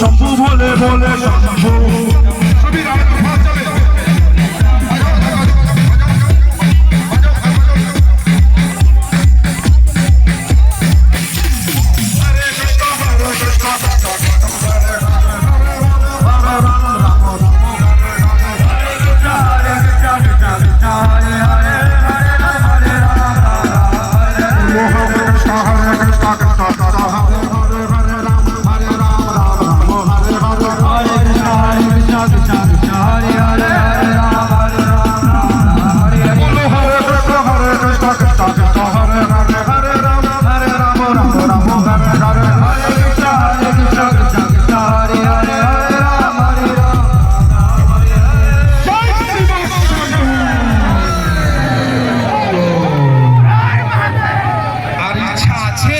শম্ভু বলে বলে শম্ভু। সবই রামের কথা চলে হরে কৃষ্ণ হরে কৃষ্ণ কৃষ্ণ